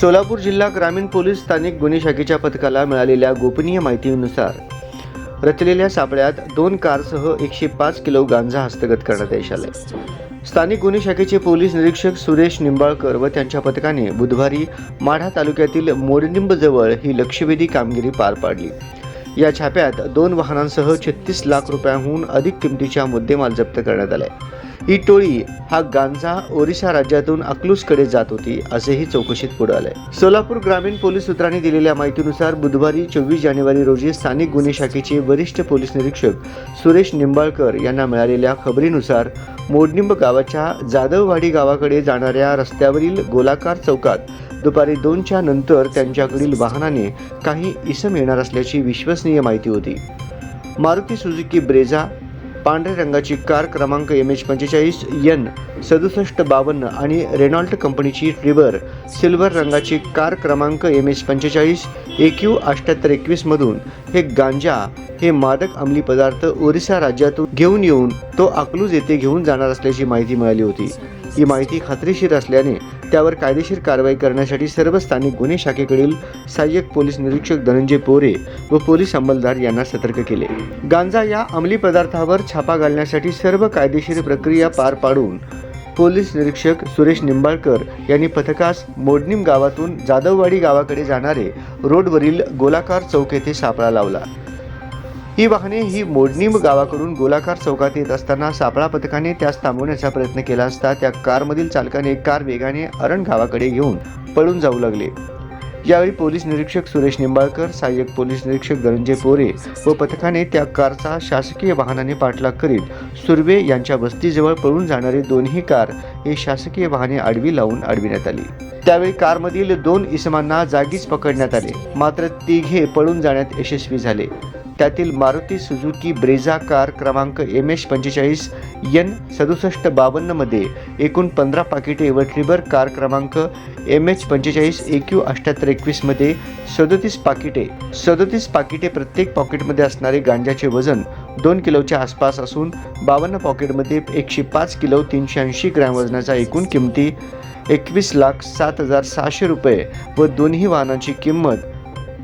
सोलापूर जिल्हा ग्रामीण पोलीस स्थानिक गुन्हे शाखेच्या पथकाला मिळालेल्या गोपनीय माहितीनुसार रचलेल्या सापळ्यात दोन कारसह एकशे पाच किलो गांजा हस्तगत करण्यात यश आले स्थानिक गुन्हे शाखेचे पोलीस निरीक्षक सुरेश निंबाळकर व त्यांच्या पथकाने बुधवारी माढा तालुक्यातील मोरनिंबजवळ ही लक्षवेधी कामगिरी पार पाडली. या छाप्यात दोन वाहनांसह छत्तीस लाख रुपयांहून अधिक किमतीच्या मुद्देमाल जप्त करण्यात आला आहे ही टोळी हा गांजा ओरिसा राज्यातून अकलूजकडे जात होती असेही चौकशीत पुढे आले सोलापूर ग्रामीण पोलीस सूत्रांनी दिलेल्या माहितीनुसार बुधवारी चोवीस जानेवारी रोजी स्थानिक गुन्हे शाखेचे वरिष्ठ पोलीस निरीक्षक सुरेश निंबाळकर यांना मिळालेल्या खबरीनुसार मोडनिंब गावाच्या जाधववाडी गावाकडे जाणाऱ्या रस्त्यावरील गोलाकार चौकात दुपारी दोनच्या नंतर त्यांच्याकडील वाहनाने काही इसम येणार असल्याची विश्वसनीय माहिती होती. मारुती सुझुकी ब्रेझा पांढऱ्या रंगाची कार क्रमांक एम एच पंचेचाळीस यन सदुसष्ट बावन्न आणि रेनॉल्ट कंपनीची ट्रिबर सिल्वर रंगाची कार क्रमांक एम एच पंचेचाळीस ए क्यू अठ्ठ्याहत्तर एकवीसमधून हे गांजा हे मादक अंमली पदार्थ ओरिसा राज्यातून घेऊन येऊन तो अकलूज येथे घेऊन जाणार असल्याची माहिती मिळाली होती. ही माहिती खात्रीशीर असल्याने त्यावर कायदेशीर कारवाई करण्यासाठी सर्व स्थानिक गुन्हे शाखेकडील सहाय्यक पोलीस निरीक्षक धनंजय पोरे व पोलीस अंमलदार यांना सतर्क केले. गांजा या अंमली पदार्थावर छापा घालण्यासाठी सर्व कायदेशीर प्रक्रिया पार पाडून पोलीस निरीक्षक सुरेश निंबाळकर यांनी पथकास मोडनीम गावातून जाधववाडी गावाकडे जाणारे रोडवरील गोलाकार चौक येथे सापळा लावला. ही वाहने ही मोडणीम गावाकडून गोलाकार चौकात येत असताना सापळा पथकाने त्यास थांबवण्याचा प्रयत्न केला असता त्या कारमधील चालकाने कार वेगाने अरण गावाकडे घेऊन पळून जाऊ लागले. यावेळी पोलीस निरीक्षक सुरेश निंबाळकर सहाय्यक पोलीस निरीक्षक धनंजय पोरे व पथकाने त्या कारचा शासकीय वाहनाने पाठलाग करीत सुर्वे यांच्या वस्तीजवळ पळून जाणारी दोन्ही कार ही शासकीय वाहने आडवी लावून अडविण्यात आली. त्यावेळी कारमधील दोन इसमांना जागीच पकडण्यात आले. मात्र तिघे पळून जाण्यात यशस्वी झाले. त्यातील मारुती सुझुकी ब्रेझा कार क्रमांक एम एच पंचेचाळीस यन सदुसष्ट बावन्नमध्ये एकूण पंधरा पाकिटे व ट्रिबर कार क्रमांक एम एच पंचेचाळीस ए क्यू अठ्ठ्याहत्तर एकवीसमध्ये सदोतीस पाकिटे सदोतीस पाकिटे प्रत्येक पॉकेटमध्ये असणारे गांजाचे वजन दोन किलोच्या आसपास असून बावन्न पॉकेटमध्ये एकशे पाच किलो तीनशे ऐंशी ग्रॅम वजनाचा एकूण किमती एकवीस लाख सात हजार सहाशे रुपये व दोन्ही वाहनांची किंमत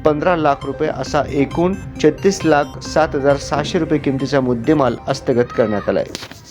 पंधरा लाख रुपये असा एकूण छत्तीस लाख सात हजार सहाशे रुपये किमतीचा मुद्देमाल हस्तगत करण्यात आला आहे